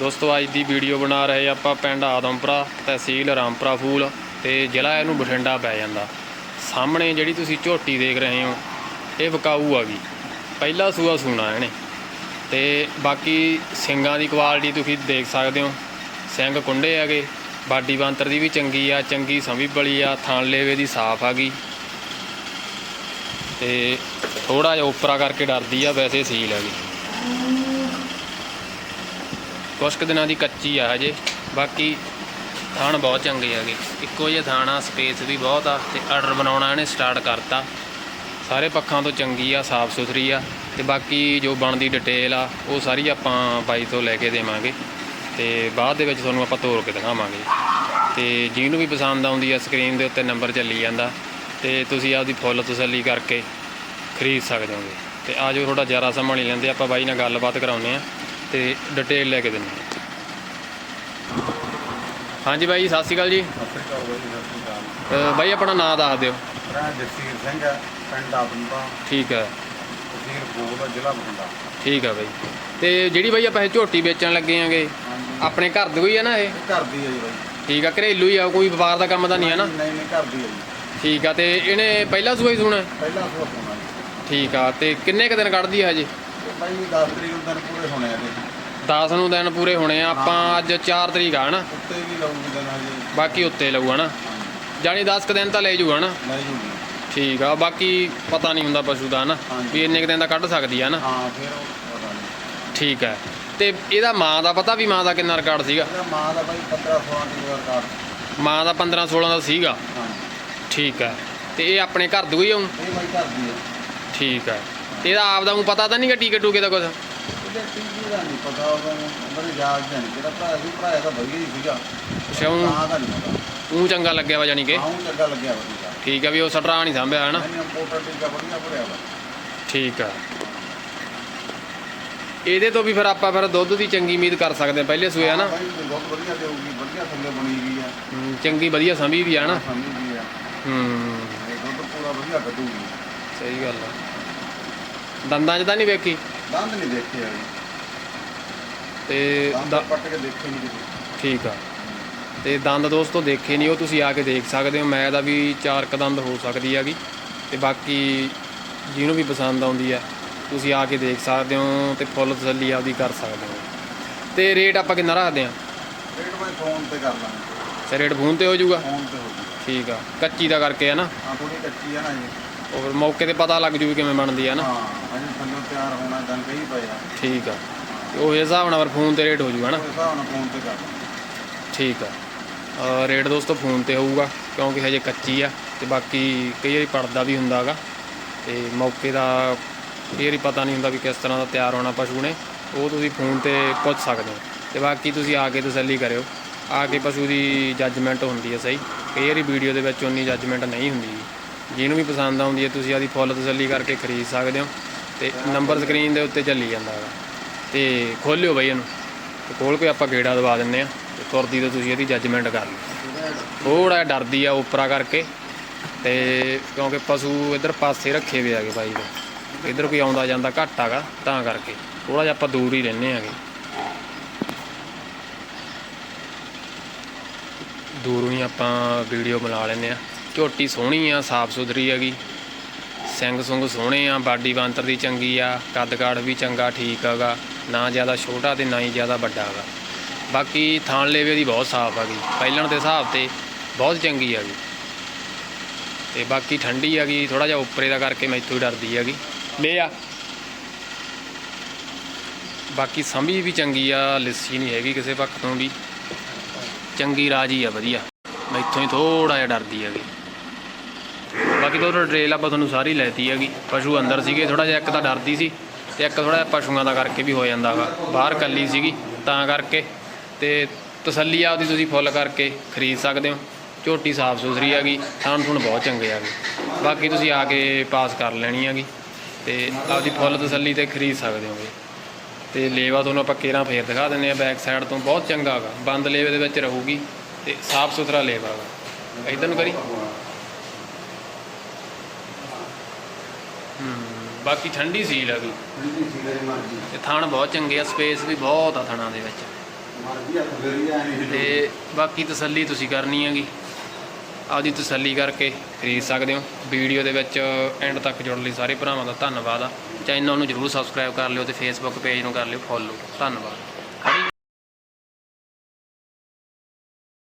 ਦੋਸਤੋ, ਅੱਜ ਦੀ ਵੀਡੀਓ ਬਣਾ ਰਹੇ ਆਪਾਂ ਪਿੰਡ ਆਦਮਪੁਰਾ ਤਹਿਸੀਲ ਰਾਮਪੁਰਾ ਫੂਲ ਤੇ ਜ਼ਿਲ੍ਹਾ ਇਹਨੂੰ ਬਠਿੰਡਾ ਪੈ ਜਾਂਦਾ। ਸਾਹਮਣੇ ਜਿਹੜੀ ਤੁਸੀਂ ਝੋਟੀ ਦੇਖ ਰਹੇ ਹੋ, ਇਹ ਵਿਕਾਊ ਆ ਗਈ। ਪਹਿਲਾ ਸੂਆ ਸੂਣਾ ਇਹਨੇ। ਤੇ ਬਾਕੀ ਸਿੰਗਾਂ ਦੀ ਕੁਆਲਿਟੀ ਤੁਸੀਂ ਦੇਖ ਸਕਦੇ ਹੋ। ਸਿੰਘ ਕੁੰਡੇ ਹੈਗੇ, ਬਾਡੀ ਬਾਂਤਰ ਦੀ ਵੀ ਚੰਗੀ ਆ, ਚੰਗੀ ਸੰਭੀ ਬਲੀ ਆ, ਥਾਂ ਲੇਵੇ ਦੀ ਸਾਫ਼ ਆ ਗਈ। ਤੇ ਥੋੜਾ ਜਿਹਾ ਉਪਰਾ ਕਰਕੇ ਡਰਦੀ ਆ, ਵੈਸੇ ਸੀਲ ਹੈਗੀ। ਕੁਛ ਕੁ ਦਿਨਾਂ ਦੀ ਕੱਚੀ ਆ ਹਜੇ। ਬਾਕੀ ਥਾਣ ਬਹੁਤ ਚੰਗੇ ਹੈਗੇ। ਇੱਕੋ ਜਿਹਾ ਥਾਣ ਆ, ਸਪੇਸ ਵੀ ਬਹੁਤ ਆ, ਤੇ ਆਰਡਰ ਬਣਾਉਣਾ ਇਹਨੇ ਸਟਾਰਟ ਕਰਤਾ। ਸਾਰੇ ਪੱਖਾਂ ਤੋਂ ਚੰਗੀ ਆ, ਸਾਫ਼ ਸੁਥਰੀ ਆ, ਤੇ ਬਾਕੀ ਜੋ ਬਣਦੀ ਡਿਟੇਲ ਆ, ਉਹ ਸਾਰੀ ਆਪਾਂ ਬਾਈ ਤੋਂ ਲੈ ਕੇ ਦੇਵਾਂਗੇ। ਤੇ ਬਾਅਦ ਦੇ ਵਿੱਚ ਤੁਹਾਨੂੰ ਆਪਾਂ ਤੋੜ ਕੇ ਦਿਖਾਵਾਂਗੇ। ਤੇ ਜਿਹਨੂੰ ਵੀ ਪਸੰਦ ਆਉਂਦੀ ਆ, ਸਕਰੀਨ ਦੇ ਉੱਤੇ ਨੰਬਰ ਚੱਲੀ ਜਾਂਦਾ। ਤੇ ਤੁਸੀਂ ਆਪਦੀ ਫੁੱਲ ਤਸੱਲੀ ਕਰਕੇ ਖਰੀਦ ਸਕਦੇ ਹੋਗੇ। ਤੇ ਆਜੋ ਥੋੜਾ ਜ਼ਿਆਦਾ ਸਮਾਂ ਨਹੀਂ ਲੈਂਦੇ, ਆਪਾਂ ਬਾਈ ਨਾਲ ਗੱਲਬਾਤ ਕਰਾਉਂਦੇ ਆ ਤੇ ਡਿਟੇਲ ਲੈ ਕੇ ਦਿੰਦੇ ਹਾਂ। ਹਾਂਜੀ ਬਾਈ ਸਤਿ ਸ਼੍ਰੀ ਅਕਾਲ ਜੀ। ਸਤਿ ਸ਼੍ਰੀ ਅਕਾਲ ਬਾਈ ਅਹ ਆਪਣਾ ਨਾਮ ਦੱਸ ਦਿਓ। ਸਿੰਘ ਹੈ ਪਿੰਡ ਠੀਕ ਹੈ। ਤਹਿਸੀਲ ਫੂਲ ਜ਼ਿਲ੍ਹਾ ਬਠਿੰਡਾ। ਠੀਕ ਹੈ ਬਾਈ। ਤੇ ਜਿਹੜੀ ਬਾਈ ਆਪਾਂ ਇਹ ਝੋਟੀ ਵੇਚਣ ਲੱਗੇ ਆਂਗੇ ਹਾਂਜੀ। ਆਪਣੇ ਘਰ ਦੀ ਹੋਈ ਹੈ ਨਾ ਇਹ? ਇਹ ਘਰ ਦੀ ਹੈ ਜੀ ਬਾਈ। ਠੀਕ ਆ ਘਰੇਲੂ ਹੀ ਆ ਕੋਈ ਵਪਾਰ ਦਾ ਕੰਮ ਤਾਂ ਨਹੀਂ ਹੈ ਨਾ? ਨਹੀਂ ਨਹੀਂ ਘਰ ਦੀ ਹੈ ਜੀ। ਠੀਕ ਆ ਤੇ ਇਹਨੇ ਪਹਿਲਾ ਸੂਆ ਹੀ ਸੁਣਾ? ਪਹਿਲਾ ਜੀ। ਠੀਕ ਆ ਤੇ ਕਿੰਨੇ ਕ ਦਿਨ ਕੱਢਦੀ ਆ ਹਜੇ? ਤੇ ਬਾਈ 10 ਤਰੀਕ ਨੂੰ ਦਿਨ ਪੂਰੇ ਹੋਣੇ ਆ ਇਹਦੇ 10 ਨੂੰ ਦਿਨ ਪੂਰੇ ਹੋਣੇ ਆ ਆਪਾਂ ਅੱਜ 4 ਤਰੀਕ ਆ ਹਨਾ? ਉੱਤੇ ਵੀ ਲਾਉਂਗੀ ਦਿਨ ਹਜੇ। ਬਾਕੀ ਉੱਤੇ ਲਊ ਹਨਾ? ਜਾਣੀ 10 ਕ ਦਿਨ ਤਾਂ ਲੈ ਜੂਗਾ ਹਨਾ? ਠੀਕ ਆ ਬਾਕੀ ਪਤਾ ਨਹੀਂ ਹੁੰਦਾ ਪਸ਼ੂ ਦਾ ਹਨਾ? ਹਾਂਜੀ। ਵੀ ਇੰਨੇ ਕ ਦਿਨ ਦਾ ਕੱਢ ਸਕਦੀ ਆ ਨਾ ਹਾਂ ਫਿਰ ਉਹ ਪਤਾ ਨਹੀਂ। ਠੀਕ ਹੈ ਤੇ ਇਹਦਾ ਮਾਂ ਦਾ ਪਤਾ ਵੀ ਮਾਂ ਦਾ ਕਿੰਨਾ ਰਿਕਾਰਡ ਸੀਗਾ? ਇਹਦਾ ਮਾਂ ਦਾ ਬਾਈ 15 16 ਦੀ ਵਾਰ ਕਾਰਡ ਮਾਂ ਦਾ 15 16 ਦਾ ਸੀਗਾ। ਹਾਂ ਠੀਕ ਹੈ ਤੇ ਇਹ ਆਪਣੇ ਘਰ ਦੀ ਹੀ ਆਉਂ ਇਹ ਬਾਈ ਘਰ ਦੀ ਹੈ ਠੀਕ ਹੈ ਤੇ ਇਹਦਾ ਆਪ ਦਾ ਊਂ ਪਤਾ ਤਾਂ ਨਹੀਂਗਾ ਟੀਕੇ ਟੂਕੇ ਦਾ ਕੁਝ ਇਹਦੇ ਟੀਵੀ ਦਾ ਨਹੀਂ ਪਤਾ ਉਹਦਾ ਅੰਦਰ ਯਾਦ ਨਹੀਂ ਕਿਹੜਾ ਭਰਾ ਸੀ ਭਰਾ ਦਾ ਵਧੀਆ ਹੀ ਸੀਗਾ। ਅੱਛਾ ਊਂ ਤਾਂ ਦਾ ਨਹੀਂ ਪਤਾ। ਊਂ ਚੰਗਾ ਲੱਗਿਆ ਵਾ ਜਾਨੀ ਕਿ। ਹਾਂ ਉਹ ਲੱਗਾ ਲੱਗਿਆ ਵਧੀਆ ਠੀਕ ਹੈ ਵੀ ਉਹ ਸਟਰਾ ਨਹੀਂ ਸੰਭਿਆ ਹਨਾ? ਨਹੀਂ ਇੰਪੋਰਟੈਂਟ ਟੀਕਾ ਵਧੀਆ ਭਰਿਆ ਵਾ। ਠੀਕ ਹੈ ਇਹਦੇ ਤੋਂ ਵੀ ਫਿਰ ਆਪਾਂ ਫਿਰ ਦੁੱਧ ਦੀ ਚੰਗੀ ਉਮੀਦ ਕਰ ਸਕਦੇ ਹਾਂ ਪਹਿਲੇ ਸੂਏ ਹਨਾ? ਬਾਈ ਬਹੁਤ ਵਧੀਆ ਦੇਊਗੀ ਵਧੀਆ ਥੱਲੇ ਬਣੀ ਗਈ ਆ। ਹੂੰ, ਚੰਗੀ ਵਧੀਆ ਸੰਭੀ ਵੀ ਆ ਨਾ ਸਮਝ ਗਈ ਆ। ਹੂੰ। ਤੇ ਦੁੱਧ ਪੂਰਾ ਵਧੀਆ ਕੱਢੂਗੀ। ਸਹੀ ਗੱਲ ਆ। ਦੰਦਾਂ 'ਚ ਤਾਂ ਨਹੀਂ ਵੇਖੀ? ਦੰਦ ਨਹੀਂ ਦੇਖੇ ਆ ਤੇ ਦੰਦ ਪੱਟ ਕੇ ਦੇਖੇ ਨਹੀਂ ਕਿਤੇ ਠੀਕ ਆ। ਤੇ ਦੰਦ ਦੋਸਤੋ ਦੇਖੇ ਨਹੀਂ ਉਹ ਤੁਸੀਂ ਆ ਕੇ ਦੇਖ ਸਕਦੇ ਹੋ। ਮੈਂ ਦਾ ਵੀ ਚਾਰ ਕ ਦੰਦ ਹੋ ਸਕਦੀ ਹੈਗੀ। ਤੇ ਬਾਕੀ ਜਿਹਨੂੰ ਵੀ ਪਸੰਦ ਆਉਂਦੀ ਹੈ ਤੁਸੀਂ ਆ ਕੇ ਦੇਖ ਸਕਦੇ ਹੋ ਤੇ ਫੁੱਲ ਤਸੱਲੀ ਆਪਦੀ ਕਰ ਸਕਦੇ ਹੋ। ਤੇ ਰੇਟ ਆਪਾਂ ਕਿੰਨਾ ਰੱਖਦੇ ਆ ਰੇਟ ਮੈਂ ਫੋਨ ਤੇ ਕਰ ਲਾਂਗਾ ਤੇ ਰੇਟ ਫੋਨ ਤੇ ਹੋ ਜਾਊਗਾ? ਫੋਨ ਤੇ ਹੋ ਜੂਗਾ ਠੀਕ ਆ। ਕੱਚੀ ਦਾ ਕਰਕੇ ਹੈ ਨਾ? ਆ ਥੋੜੀ ਕੱਚੀ ਆ ਨਾ ਜੀ। ਉਹ ਫਿਰ ਮੌਕੇ ਤੇ ਪਤਾ ਲੱਗ ਜੂ ਕਿਵੇਂ ਬਣਦੀ ਹੈ ਨਾ। ਹਾਂ ਅਜੇ ਥੱਲੇ ਤਿਆਰ ਹੋਣਾ ਦੰਦ ਕਈ ਪਏ ਆ। ਠੀਕ ਆ। ਤੇ ਉਹ ਹਿਸਾਬ ਨਾਲ ਫਿਰ ਫੋਨ ਤੇ ਰੇਟ ਹੋ ਜਾਊਗਾ ਨਾ। ਉਸ ਹਿਸਾਬ ਨਾਲ ਫੋਨ ਤੇ ਕਰ ਠੀਕ ਆ। ਅ, ਰੇਟ ਦੋਸਤੋ ਫੋਨ ਤੇ ਹੋਊਗਾ ਕਿਉਂਕਿ ਹਜੇ ਕੱਚੀ ਆ ਤੇ ਬਾਕੀ ਕਈ ਵਾਰੀ ਪੜਦਾ ਵੀ ਹੁੰਦਾਗਾ। ਤੇ ਮੌਕੇ ਦਾ ਕਈ ਵਾਰੀ ਪਤਾ ਨਹੀਂ ਹੁੰਦਾ ਵੀ ਕਿਸ ਤਰ੍ਹਾਂ ਦਾ ਤਿਆਰ ਹੋਣਾ ਪਸ਼ੂ ਨੇ ਉਹ ਤੁਸੀਂ ਫੋਨ ਤੇ ਪੁੱਛ ਸਕਦੇ ਹੋ। ਤੇ ਬਾਕੀ ਤੁਸੀਂ ਆ ਕੇ ਤਸੱਲੀ ਕਰਿਓ। ਆ ਕੇ ਪਸ਼ੂ ਦੀ ਜੱਜਮੈਂਟ ਹੁੰਦੀ ਹੈ ਸਹੀ। ਕਈ ਵਾਰੀ ਵੀਡੀਓ ਦੇ ਵਿੱਚ ਉਨੀ ਜੱਜਮੈਂਟ ਨਹੀਂ ਹੁੰਦੀ। ਜਿਹਨੂੰ ਵੀ ਪਸੰਦ ਆਉਂਦੀ ਹੈ, ਤੁਸੀਂ ਆਦੀ ਫੁੱਲ ਤਸੱਲੀ ਕਰਕੇ ਖਰੀਦ ਸਕਦੇ ਹੋ ਤੇ ਨੰਬਰ ਸਕਰੀਨ ਦੇ ਉੱਤੇ ਚੱਲੀ ਜਾਂਦਾ ਹੈਗਾ। ਤੇ ਖੋਲਿਓ ਬਈ ਇਹਨੂੰ। ਤੇ ਖੋਲ ਕੇ ਆਪਾਂ ਗੇੜਾ ਦਵਾ ਦਿੰਨੇ ਆ ਤੇ ਤੁਰਦੀ ਤੇ ਤੁਸੀਂ ਇਹਦੀ ਜੱਜਮੈਂਟ ਕਰ ਲਓ। ਥੋੜਾ ਜਿਹਾ ਡਰਦੀ ਆ ਉਪਰਾ ਕਰਕੇ ਤੇ ਕਿਉਂਕਿ ਪਸ਼ੂ ਇੱਧਰ ਪਾਸੇ ਰੱਖੇ ਹੋਏ ਆਗੇ ਬਾਈ ਦੇ। ਇੱਧਰ ਕੋਈ ਆਉਂਦਾ ਜਾਂਦਾ ਘੱਟ ਆਗਾ ਤਾਂ ਕਰਕੇ। ਥੋੜਾ ਜਿਹਾ ਆਪਾਂ ਦੂਰ ਹੀ ਰਹਿੰਦੇ ਆਗੇ ਦੂਰੋਂ ਹੀ ਆਪਾਂ ਵੀਡੀਓ ਬਣਾ ਲੈਂਦੇ ਆ ਝੋਟੀ ਸੋਹਣੀ ਆ, ਸਾਫ਼ ਸੁਥਰੀ ਹੈਗੀ। ਸਿੰਘ ਸੁੰਗ ਸੋਹਣੇ ਆ, ਬਾਡੀ ਬਾਂਤਰ ਦੀ ਚੰਗੀ ਆ, ਕੱਦ ਕਾਠ ਵੀ ਚੰਗਾ, ਠੀਕ ਹੈਗਾ। ਨਾ ਜ਼ਿਆਦਾ ਛੋਟਾ ਤੇ ਨਾ ਹੀ ਜ਼ਿਆਦਾ ਵੱਡਾ ਹੈਗਾ। ਬਾਕੀ ਥਾਣ ਲੇਵੇ ਦੀ ਬਹੁਤ ਸਾਫ਼ ਹੈਗੀ। ਪਹਿਲਣ ਦੇ ਹਿਸਾਬ ਤੇ ਬਹੁਤ ਚੰਗੀ ਹੈਗੀ। ਤੇ ਬਾਕੀ ਠੰਡੀ ਹੈਗੀ ਥੋੜਾ ਜਿਹਾ ਉੱਪਰੇ ਦਾ ਕਰਕੇ ਮੈਥੋਂ ਹੀ ਡਰਦੀ ਹੈਗੀ। ਲੈ ਆ। ਬਾਕੀ ਸੰਭੀ ਵੀ ਚੰਗੀ ਆ, ਲਿੱਸੀ ਨਹੀਂ ਹੈਗੀ ਕਿਸੇ ਪੱਖ ਤੋਂ ਵੀ। ਚੰਗੀ ਰਾਜੀ ਆ, ਵਧੀਆ। ਮੈਥੋਂ ਹੀ ਥੋੜਾ ਜਿਹਾ ਡਰਦੀ ਹੈਗੀ। ਬਾਕੀ ਤੋਂ ਟ੍ਰੇਲ ਆਪਾਂ ਤੁਹਾਨੂੰ ਸਾਰੀ ਲੈਤੀ ਹੈਗੀ। ਪਸ਼ੂ ਅੰਦਰ ਸੀਗੇ ਥੋੜਾ ਜਿਹਾ ਇੱਕ ਤਾਂ ਡਰਦੀ ਸੀ ਤੇ ਇੱਕ ਥੋੜਾ ਜਿਹਾ ਪਸ਼ੂਆਂ ਦਾ ਕਰਕੇ ਵੀ ਹੋ ਜਾਂਦਾ ਵਾ ਬਾਹਰ ਕੱਲੀ ਸੀਗੀ, ਤਾਂ ਕਰਕੇ। ਤੇ ਤਸੱਲੀ ਆਪਦੀ ਤੁਸੀਂ ਫੁੱਲ ਕਰਕੇ ਖਰੀਦ ਸਕਦੇ ਹੋ। ਝੋਟੀ ਸਾਫ਼ ਸੁਥਰੀ ਹੈਗੀ ਥਾਣ ਥੁਣ ਬਹੁਤ ਚੰਗੇ ਹੈਗੇ। ਬਾਕੀ ਤੁਸੀਂ ਆ ਕੇ ਪਾਸ ਕਰ ਲੈਣੀ ਹੈਗੀ ਤੇ ਆਪਦੀ ਫੁੱਲ ਤਸੱਲੀ ਤੇ ਖਰੀਦ ਸਕਦੇ ਹੋਗੇ ਤੇ ਲੇਵਾ ਤੁਹਾਨੂੰ ਆਪਾਂ ਕੇਰਾਂ ਫੇਰ ਦਿਖਾ ਦਿੰਦੇ ਆ ਬੈਕ ਸਾਈਡ ਤੋਂ। ਬਹੁਤ ਚੰਗਾ ਹੈਗਾ। ਬੰਦ ਲੇਵੇ ਦੇ ਵਿੱਚ ਰਹੂਗੀ ਤੇ ਸਾਫ਼ ਸੁਥਰਾ ਲੇਵਾ ਹੈਗਾ। ਇਧਰ ਨੂੰ ਕਰੀ। ਬਾਕੀ ਠੰਡੀ ਸੀਲ ਹੈਗੀ ਠੰਡੀ ਸੀ ਮੇਰੀ ਮਰਜ਼ੀ। ਤੇ ਥਣ ਬਹੁਤ ਚੰਗੇ ਆ ਸਪੇਸ ਵੀ ਬਹੁਤ ਆ ਥਣਾਂ ਦੇ ਵਿੱਚ। ਮਰਜ਼ੀ ਆ ਨਹੀਂ ਤੇ ਬਾਕੀ ਤਸੱਲੀ ਤੁਸੀਂ ਕਰਨੀ ਹੈਗੀ। ਆਪਦੀ ਤਸੱਲੀ ਕਰਕੇ ਖਰੀਦ ਸਕਦੇ ਹੋ। ਵੀਡੀਓ ਦੇ ਵਿੱਚ ਐਂਡ ਤੱਕ ਜੁੜਨ ਲਈ ਸਾਰੇ ਭਰਾਵਾਂ ਦਾ ਧੰਨਵਾਦ ਆ। ਚੈਨਲ ਨੂੰ ਜਰੂਰ ਸਬਸਕ੍ਰਾਈਬ ਕਰ ਲਿਓ ਤੇ ਫੇਸਬੁੱਕ ਪੇਜ ਨੂੰ ਕਰ ਲਿਓ ਫੋਲੋ ਧੰਨਵਾਦ।